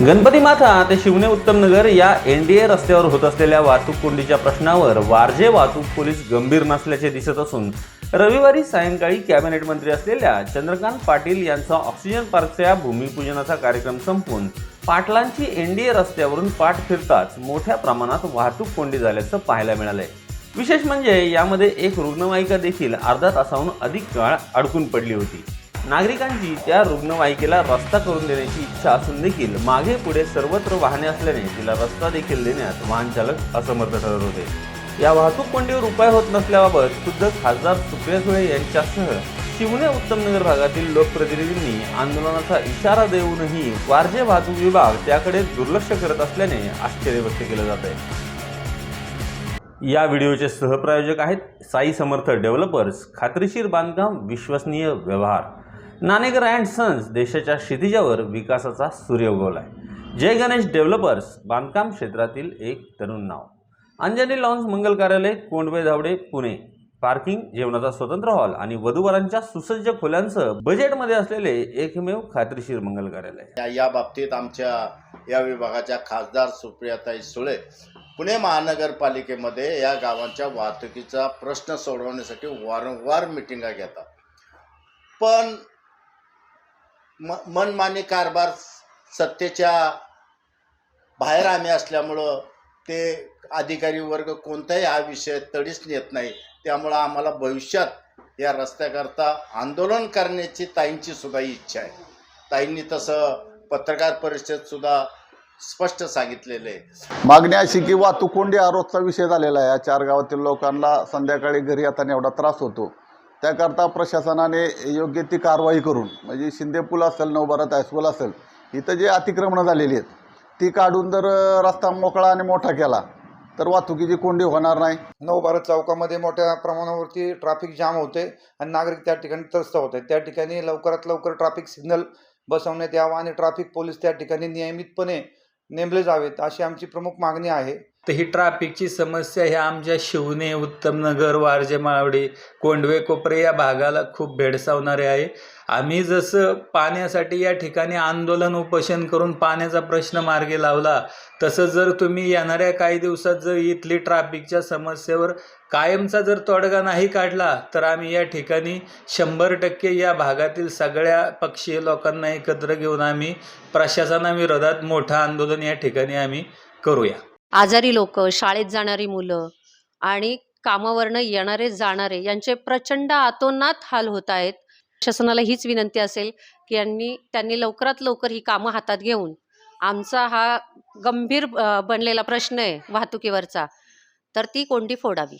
गणपती माथा ते उत्तम नगर या एन डी ए रस्त्यावर होत असलेल्या वाहतूक कोंडीच्या प्रश्नावर वारजे वाहतूक पोलीस गंभीर नसल्याचे दिसत असून रविवारी सायंकाळी कॅबिनेट मंत्री असलेल्या चंद्रकांत पाटील यांचा ऑक्सिजन पार्कच्या भूमिपूजनाचा कार्यक्रम संपून पाटलांची एन डी ए रस्त्यावरून पाठ फिरताच मोठ्या प्रमाणात वाहतूक कोंडी झाल्याचं पाहायला मिळालंय. विशेष म्हणजे यामध्ये एक रुग्णवाहिका देखील अर्धा तासाहून अधिक काळ अडकून पडली होती. नागरिकांची त्या रुग्णवाहिकेला रस्ता करून देण्याची इच्छा असून देखील मागे पुढे सर्वत्र वाहने असल्याने तिला रस्ता देखील देण्यात वाहन चालक असमर्थ ठरत होते. या वाहतूक कोंडीवर उपाय होत नसल्याबाबत खुद्द खासदार सुप्रिया सुळे यांच्यासह शिवने उत्तमनगर भागातील लोकप्रतिनिधींनी आंदोलनाचा इशारा देऊनही वारजे वाहतूक विभाग त्याकडे दुर्लक्ष करत असल्याने आश्चर्य व्यक्त केलं जात आहे या व्हिडिओचे सहप्रायोजक आहेत साई समर्थ डेव्हलपर्स खात्रीशीर बांधकाम विश्वसनीय व्यवहार. नाणेकर अँड सन्स देशाच्या क्षितिजावर विकासाचा सूर्य आहे. जय गणेश डेव्हलपर्स बांधकाम क्षेत्रातील एक तरुण नाव. अंजनी लॉन्स मंगल कार्यालय कोंडवे धावडे पुणे. पार्किंग जेवणाचा स्वतंत्र हॉल आणि वधूवरांच्या सुसज्ज खोल्यांसह बजेटमध्ये असलेले एकमेव खात्रीशीर मंगल कार्यालय. या बाबतीत आमच्या या विभागाच्या खासदार सुप्रियाताई सुळे पुणे महानगरपालिकेमध्ये या गावांच्या वाहतुकीचा प्रश्न सोडवण्यासाठी वारंवार मिटिंगा घेतात. पण म मनमानी कारभार सत्तेच्या बाहेर आम्ही असल्यामुळं ते अधिकारी वर्ग कोणताही हा विषय तडीच नेत नाही. त्यामुळं आम्हाला भविष्यात या रस्त्याकरता आंदोलन करण्याची ताईंची सुद्धा इच्छा आहे. ताईंनी तसं पत्रकार परिषद सुद्धा स्पष्ट सांगितलेलं आहे. मागणी अशी की वाहतूक कोंडी आरोपचा विषय झालेला आहे. या चार गावातील लोकांना संध्याकाळी घरी येताना एवढा त्रास होतो. त्याकरता प्रशासनाने योग्य ती कारवाई करून म्हणजे शिंदे पूल असेल नवभारत हायस्कूल असेल इथं जे अतिक्रमणं झालेली आहेत ती काढून जर रस्ता मोकळा आणि मोठा केला तर वाहतुकीची कोंडी होणार नाही. नवभारत चौकामध्ये मोठ्या प्रमाणावरती ट्रॅफिक जाम होते आणि नागरिक त्या ठिकाणी त्रस्त होत. आहेत त्या ठिकाणी लवकरात लवकर ट्रॅफिक सिग्नल बसवण्यात यावा आणि ट्रॅफिक पोलीस त्या ठिकाणी नियमितपणे नेमले जावेत अशी आमची प्रमुख मागणी आहे. तर ही ट्राफिकची समस्या ह्या आमच्या शिवणे उत्तमनगर वारजे मावडी कोंडवे कोपरे या भागाला खूप भेडसावणारे आहे. आम्ही जसं पाण्यासाठी या ठिकाणी आंदोलन उपोषण करून पाण्याचा प्रश्न मार्गी लावला तसं जर तुम्ही येणाऱ्या काही दिवसात जर इथली ट्राफिकच्या समस्येवर कायमचा जर तोडगा नाही काढला तर आम्ही या ठिकाणी शंभर टक्के या भागातील सगळ्या पक्षीय लोकांना एकत्र घेऊन आम्ही प्रशासनाविरोधात मोठं आंदोलन या ठिकाणी आम्ही करूया. आजारी लोक शाळेत जाणारी मुलं आणि कामावरनं येणारे जाणारे यांचे प्रचंड आतोनात हाल होत आहेत. शासनाला हीच विनंती असेल की यांनी त्यांनी लवकरात लवकर ही कामं हातात घेऊन आमचा हा गंभीर बनलेला प्रश्न आहे वाहतुकीवरचा तर ती कोंडी फोडावी.